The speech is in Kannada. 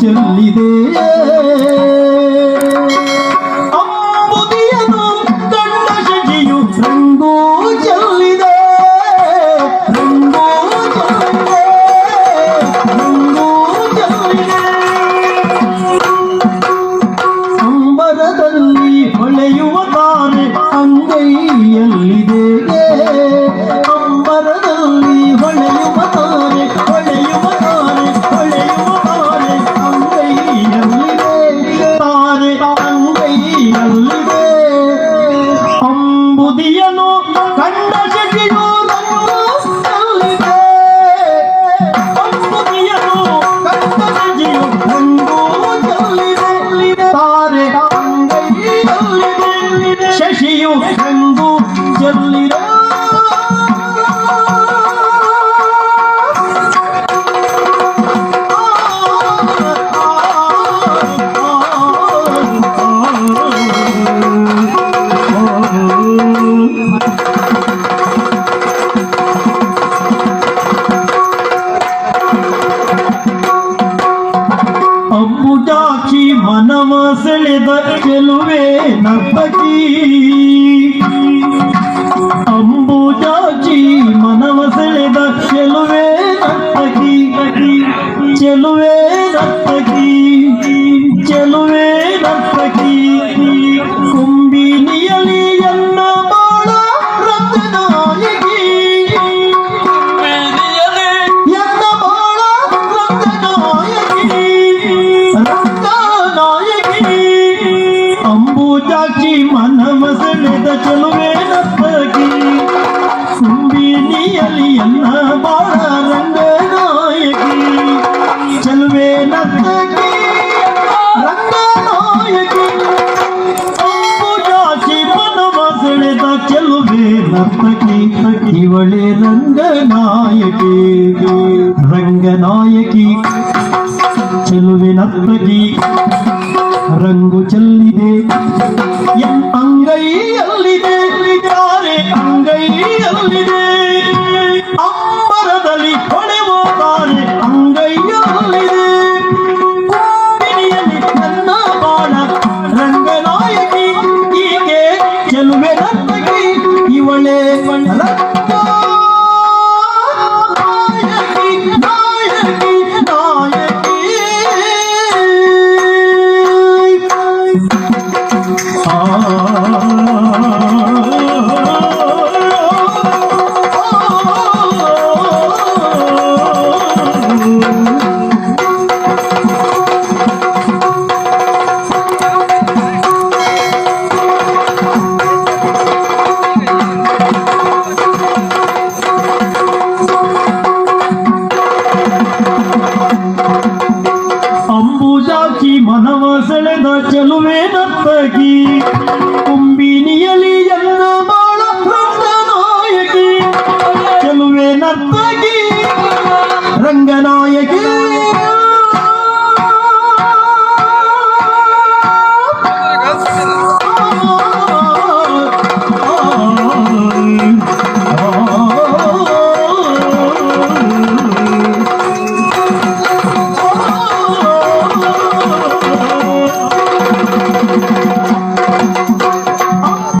ಚೆಲ್ಲಿದೆ. ಅಂಬುದಿಯನು ಶಚಿಯು ರಂಗು ಚೆಲ್ಲಿದೆ. ಹೊಳೆಯುವ ತಾರೆ ಅಂಗೈಯಲ್ಲಿದೆ. ಅಂಗೈಯಲ್ಲಿದೆ ಶಶಿಯು ರಂಗು ಚೆಲ್ಲಿದೆ ಅಂಬುಜಾಕ್ಷಿ ಮನವ ಸೆಳೆದ ಚೆಲುವೆ ನರ್ತಕಿ ಅಂಬುಜಾಕ್ಷಿ ಮನವ ಸೆಳೆದ ಚೆಲುವೆ ನರ್ತಕಿ ಚೆಲುವೆ ನರ್ತಕಿ ರಂಗನಾಯಕಿ ರಂಗನಾಯಕಿ ಚೆಲುವೆ ನರ್ತಕಿ ರಂಗು ಚೆಲ್ಲಿದೆ. ಅಂಗೈಯಲ್ಲಿದೆ ತಾರೆ ಅಂಗೈಯಲ್ಲಿದೆ. ಅಂಬರದಲ್ಲಿ ಹೊಳೆವ ತಾರೆ ಅಂಗೈಯಲ್ಲಿದೆ. ನನ್ನ ಬಾಣ, ರಂಗನಾಯಕಿ, ಹೀಗೆ ಚೆಲುವೆ ನರ್ತಕಿ, ಇವಳೆ Bye. ಅಂಬುಜಾಕ್ಷಿ ಮನವ ಸೆಳೆದ ಚೆಲುವೆ ನರ್ತಕಿ ಕುಂಬಿನಿಯಲಿ ಎಲ್ಲ ಬಾಳ ನಾಯಕಿ. ಚೆಲುವೆ ನರ್ತಕಿ ರಂಗನಾಯಕಿ.